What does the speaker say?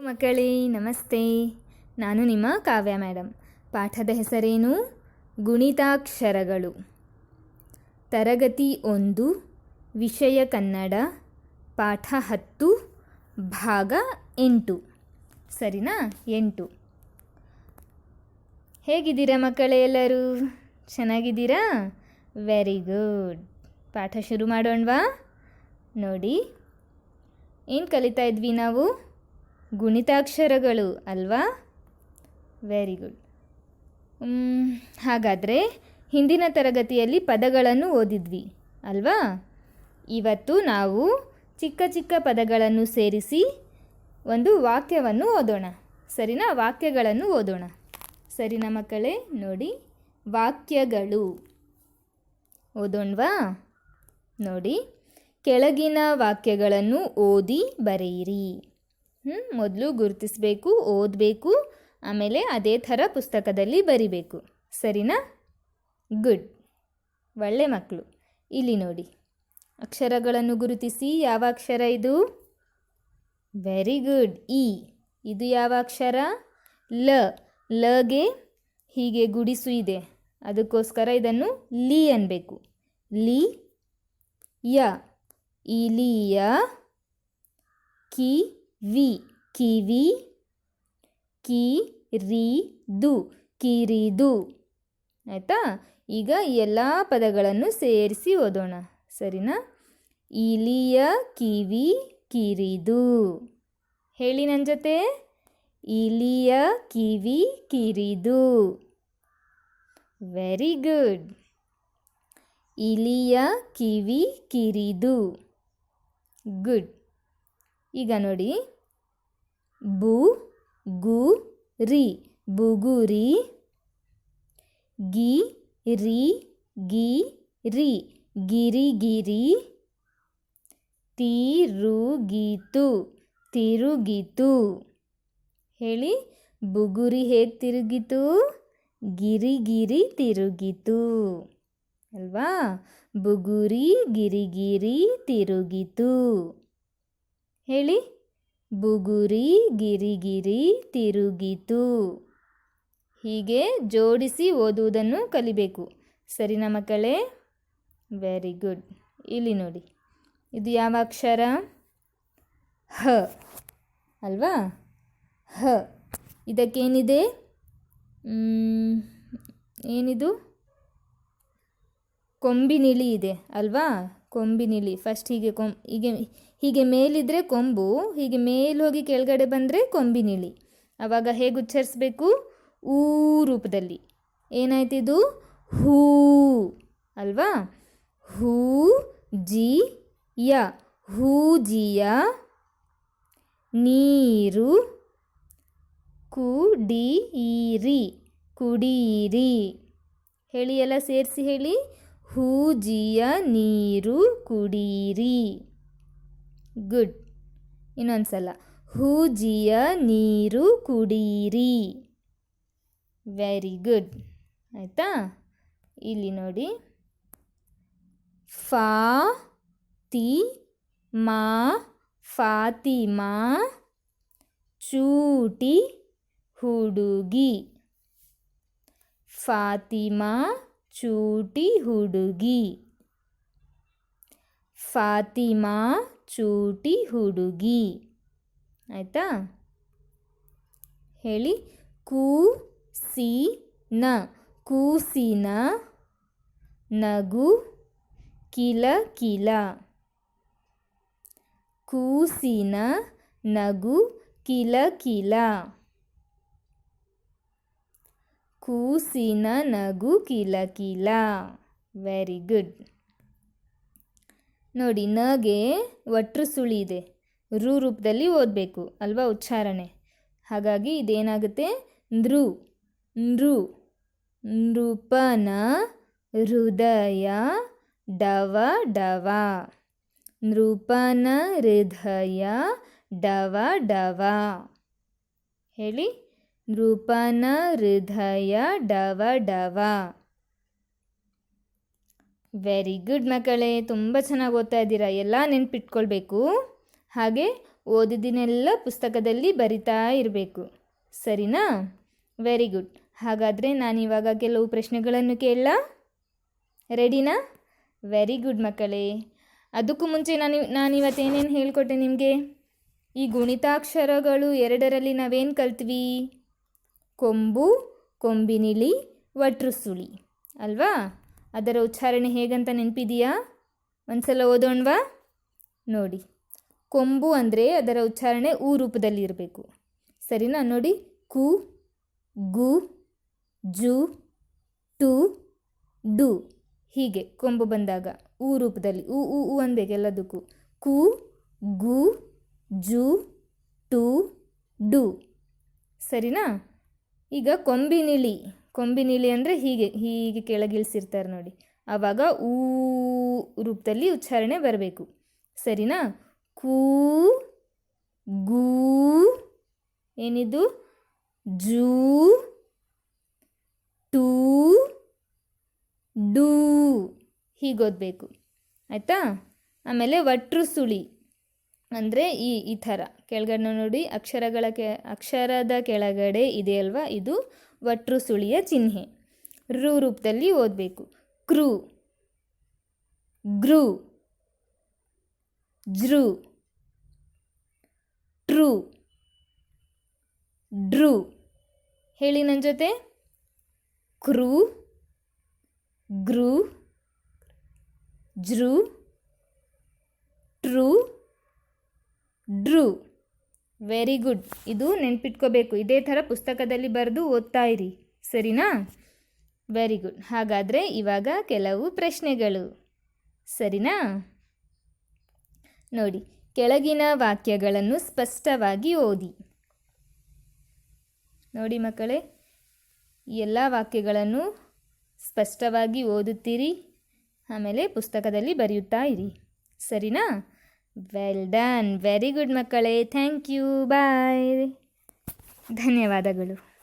ಮಕ್ಕಳೇ, ನಮಸ್ತೆ. ನಾನು ನಿಮ್ಮ ಕಾವ್ಯ ಮೇಡಮ್ ಪಾಠದ ಹೆಸರೇನು? ಗುಣಿತಾಕ್ಷರಗಳು. ತರಗತಿ ಒಂದು, ವಿಷಯ ಕನ್ನಡ, ಪಾಠ ಹತ್ತು, ಭಾಗ ಎಂಟು. ಸರಿನಾ? ಎಂಟು. ಹೇಗಿದ್ದೀರಾ ಮಕ್ಕಳೇ ಎಲ್ಲರೂ? ಚೆನ್ನಾಗಿದ್ದೀರಾ? ವೆರಿ ಗುಡ್ ಪಾಠ ಶುರು ಮಾಡೋಣವಾ? ನೋಡಿ. ಏನು ಕಲಿತಾ ಇದ್ವಿ ನಾವು? ಗುಣಿತಾಕ್ಷರಗಳು ಅಲ್ವಾ? ವೆರಿ ಗುಡ್ ಹಾಗಾದರೆ ಹಿಂದಿನ ತರಗತಿಯಲ್ಲಿ ಪದಗಳನ್ನು ಓದಿದ್ವಿ ಅಲ್ವಾ? ಇವತ್ತು ನಾವು ಚಿಕ್ಕ ಚಿಕ್ಕ ಪದಗಳನ್ನು ಸೇರಿಸಿ ಒಂದು ವಾಕ್ಯವನ್ನು ಓದೋಣ. ಸರಿನಾ? ವಾಕ್ಯಗಳನ್ನು ಓದೋಣ. ಸರಿನಾ ಮಕ್ಕಳೇ? ನೋಡಿ. ವಾಕ್ಯಗಳು. ಓದೋಣವಾ? ನೋಡಿ. ಕೆಳಗಿನ ವಾಕ್ಯಗಳನ್ನು ಓದಿ ಬರೆಯಿರಿ. ಮೊದಲು ಗುರುತಿಸಬೇಕು, ಓದಬೇಕು, ಆಮೇಲೆ ಅದೇ ಥರ ಪುಸ್ತಕದಲ್ಲಿ ಬರಿಬೇಕು. ಸರಿನಾ? ಗುಡ್. ಒಳ್ಳೆ ಮಕ್ಕಳು ಇಲ್ಲಿ ನೋಡಿ. ಅಕ್ಷರಗಳನ್ನು ಗುರುತಿಸಿ, ಯಾವ ಅಕ್ಷರ ಇದು? ವೆರಿ ಗುಡ್ ಇ ಇದು ಯಾವ ಅಕ್ಷರ? ಲ. ಲಗೆ ಹೀಗೆ ಗುಡಿಸು ಇದೆ. ಅದಕ್ಕೋಸ್ಕರ ಇದನ್ನು ಲಿ ಅನ್ಬೇಕು. ಲಿ, ಯ. ಇಲಿಯ ಕಿ ವಿ, ಕಿವಿ ಕಿ ರಿ ದು ಕಿರಿದು. ಆಯಿತಾ? ಈಗ ಎಲ್ಲ ಪದಗಳನ್ನು ಸೇರಿಸಿ ಓದೋಣ. ಸರಿನಾ? ಇಲಿಯ, ಕಿವಿ, ಕಿರಿದು. ಹೇಳಿ ನನ್ನ ಜೊತೆ. ಇಲಿಯ, ಕಿವಿ, ಕಿರಿದು. Very good. ಇಲಿಯ, ಕಿವಿ, ಕಿರಿದು. ಗುಡ್. ಈಗ ನೋಡಿ. ಬು ಗು, ರಿ. ಬುಗುರಿ ಗಿ, ರಿ. ಗಿ, ರಿ ಗಿರಿಗಿರಿ ತಿರುಗಿತು ತಿರುಗಿತು. ಹೇಳಿ ಬುಗುರಿ ಹೇಗೆ ತಿರುಗಿತು? ಗಿರಿಗಿರಿ ತಿರುಗಿತು. ಅಲ್ವಾ? ಬುಗುರಿ ಗಿರಿಗಿರಿ ತಿರುಗಿತು. ಹೇಳಿ. ಬುಗುರಿ, ಗಿರಿಗಿರಿ, ತಿರುಗಿತು. ಹೀಗೆ ಜೋಡಿಸಿ ಓದುವುದನ್ನು ಕಲಿಬೇಕು. ಸರಿನಾ ಮಕ್ಕಳೇ? ವೆರಿ ಗುಡ್ ಇಲ್ಲಿ ನೋಡಿ. ಇದು ಯಾವ ಅಕ್ಷರ? ಹ. ಅಲ್ವಾ? ಹ. ಇದಕ್ಕೇನಿದೆ? ಏನಿದು? ಕೊಂಬಿನಿಲಿ ಇದೆ. ಅಲ್ವಾ? ಕೊಂಬಿನಿಲಿ ಫಸ್ಟ್ ಹೀಗೆ ಕೊಂ ಹೀಗೆ ಹೀಗೆ ಮೇಲಿದ್ರೆ ಕೊಂಬು, ಹೀಗೆ ಮೇಲೆ ಹೋಗಿ ಕೆಳಗಡೆ ಬಂದರೆ ಕೊಂಬಿನಿಳಿ ಅವಾಗ ಹೇಗೆ ಉಚ್ಚರಿಸಬೇಕು? ಊ ರೂಪದಲ್ಲಿ. ಏನಾಯ್ತಿದು ಹೂ ಅಲ್ವಾ? ಹೂ ಜಿ ಯ ಹೂಜಿಯ ನೀರು ಕುಡಿಯಿರಿ ಕುಡಿಯಿರಿ. ಹೇಳಿ ಎಲ್ಲ ಸೇರಿಸಿ ಹೇಳಿ. ಹೂಜಿಯ ನೀರು ಕುಡೀರಿ ಗುಡ್. ಇನ್ನೊಂದು ಸಲ ಹೂಜಿಯ ನೀರು ಕುಡೀರಿ. Very good. ಆಯಿತಾ? ಇಲ್ಲಿ ನೋಡಿ. ಫಾ, ತಿ, ಮಾ, ಫಾತಿಮಾ, ಚೂಟಿ, ಹುಡುಗಿ. ಫಾತಿಮಾ, ಚೂಟಿ, ಹುಡುಗಿ. ಫಾತಿಮಾ ಚೂಟಿ ಹುಡುಗಿ. ಆಯಿತಾ? ಹೇಳಿ. ಕೂಸಿನ ಕೂಸಿನ ನಗು ಕಿಲ ಕಿಲ. ಕೂಸಿನ ನಗು ಕಿಲ ಕಿಲ. ಕೂಸಿನ ನಗು ಕಿಲ ಕಿಲ. ವೆರಿ ಗುಡ್ ನೋಡಿ, ನಗೆ ಒಟ್ರು ಸುಳಿ ಇದೆ ರು ರೂಪದಲ್ಲಿ ಓದಬೇಕು, ಅಲ್ವಾ ಉಚ್ಚಾರಣೆ? ಹಾಗಾಗಿ ಇದೇನಾಗುತ್ತೆ? ನೃ ನೃ, ನೃಪನ ಹೃದಯ ಡವ ಡವ. ನೃಪನ ಹೃದಯ ಡವ ಡವ. ಹೇಳಿ, ನೃಪನ ಹೃದಯ ಡವ ಡವ. ವೆರಿ ಗುಡ್ ಮಕ್ಕಳೇ, ತುಂಬ ಚೆನ್ನಾಗಿ ಓದ್ತಾ ಇದ್ದೀರಾ? ಎಲ್ಲ ನೆನ್ಪಿಟ್ಕೊಳ್ಬೇಕು. ಹಾಗೆ ಓದಿದಿನೆಲ್ಲ ಪುಸ್ತಕದಲ್ಲಿ ಬರಿತಾ ಇರಬೇಕು. ಸರಿನಾ? ವೆರಿ ಗುಡ್ ಹಾಗಾದರೆ ನಾನಿವಾಗ ಕೆಲವು ಪ್ರಶ್ನೆಗಳನ್ನು ಕೇಳಲಾ? ರೆಡಿನಾ ವೆರಿ ಗುಡ್ ಮಕ್ಕಳೇ. ಅದಕ್ಕೂ ಮುಂಚೆ ನಾನು ನಾನಿವತ್ತು ಏನೇನು ಹೇಳಿಕೊಟ್ಟೆ ನಿಮಗೆ? ಈ ಗುಣಿತಾಕ್ಷರಗಳು ಎರಡರಲ್ಲಿ ನಾವೇನು ಕಲ್ತ್ವಿ? ಕೊಂಬು ಕೊಂಬಿನಿಲಿ ವಟ್ರುಸುಳಿ. ಅಲ್ವಾ? ಅದರ ಉಚ್ಚಾರಣೆ ಹೇಗಂತ ನೆನಪಿದೆಯಾ? ಒಂದ್ಸಲ ಓದೋಣವಾ? ನೋಡಿ. ಕೊಂಬು ಅಂದರೆ ಅದರ ಉಚ್ಚಾರಣೆ ಊ ರೂಪದಲ್ಲಿ ಇರಬೇಕು. ಸರಿನಾ? ನೋಡಿ. ಕು, ಗು, ಜು ಟು ಡು. ಹೀಗೆ ಕೊಂಬು ಬಂದಾಗ ಊ ರೂಪದಲ್ಲಿ, ಊ ಊ ಊ ಅನ್ಬೇಕು ಎಲ್ಲದಕ್ಕೂ. ಕು, ಗು, ಜು ಟು ಡು. ಸರಿನಾ? ಈಗ ಕೊಂಬಿನಿಳಿ ಕೊಂಬಿನಿಳಿ ಅಂದರೆ ಹೀಗೆ ಹೀಗೆ ಕೆಳಗಿಳಿಸಿರ್ತಾರೆ ನೋಡಿ. ಆವಾಗ ಊ ರೂಪದಲ್ಲಿ ಉಚ್ಚಾರಣೆ ಬರಬೇಕು. ಸರಿನಾ? ಕೂ, ಗೂ, ಏನಿದು? ಜೂ, ಟೂ, ಡೂ ಹೀಗೆ ಓದಬೇಕು. ಆಯಿತಾ? ಆಮೇಲೆ ವಟ್ರು ಸುಳಿ. ಅಂದರೆ ಈ ಈ ಥರ. ಕೆಳಗಡೆ ನೋಡಿ, ಅಕ್ಷರಗಳ ಕೆ, ಅಕ್ಷರದ ಕೆಳಗಡೆ ಇದೆಯಲ್ವಾ ಇದು ವಟ್ರು ಸುಳಿಯ ಚಿಹ್ನೆ. ರು ರೂಪದಲ್ಲಿ ಓದಬೇಕು. ಕ್ರೂ. ಗ್ರೂ. ಜೃ. ಟ್ರೂ. ಡ್ರೂ. ಹೇಳಿ ನನ್ನ ಜೊತೆ. ಕ್ರೂ. ಗ್ರೂ. ಜ್ರು ಟ್ರೂ. ಡ್ರೂ. Very good. ಇದು ನೆನ್ಪಿಟ್ಕೋಬೇಕು. ಇದೇ ಥರ ಪುಸ್ತಕದಲ್ಲಿ ಬರೆದು ಓದ್ತಾ ಇರಿ. ಸರಿನಾ? Very good. ಹಾಗಾದರೆ ಇವಾಗ ಕೆಲವು ಪ್ರಶ್ನೆಗಳು. ಸರಿನಾ? ನೋಡಿ, ಕೆಳಗಿನ ವಾಕ್ಯಗಳನ್ನು ಸ್ಪಷ್ಟವಾಗಿ ಓದಿ. ನೋಡಿ ಮಕ್ಕಳೇ ಎಲ್ಲ ವಾಕ್ಯಗಳನ್ನು ಸ್ಪಷ್ಟವಾಗಿ ಓದುತ್ತೀರಿ, ಆಮೇಲೆ ಪುಸ್ತಕದಲ್ಲಿ ಬರೆಯುತ್ತಾ ಇರಿ. ಸರಿನಾ? ವೆಲ್ ಡನ್ ವೆರಿ ಗುಡ್ ಮಕ್ಕಳೇ. ಥ್ಯಾಂಕ್ ಯು ಬಾಯ್ ಧನ್ಯವಾದಗಳು.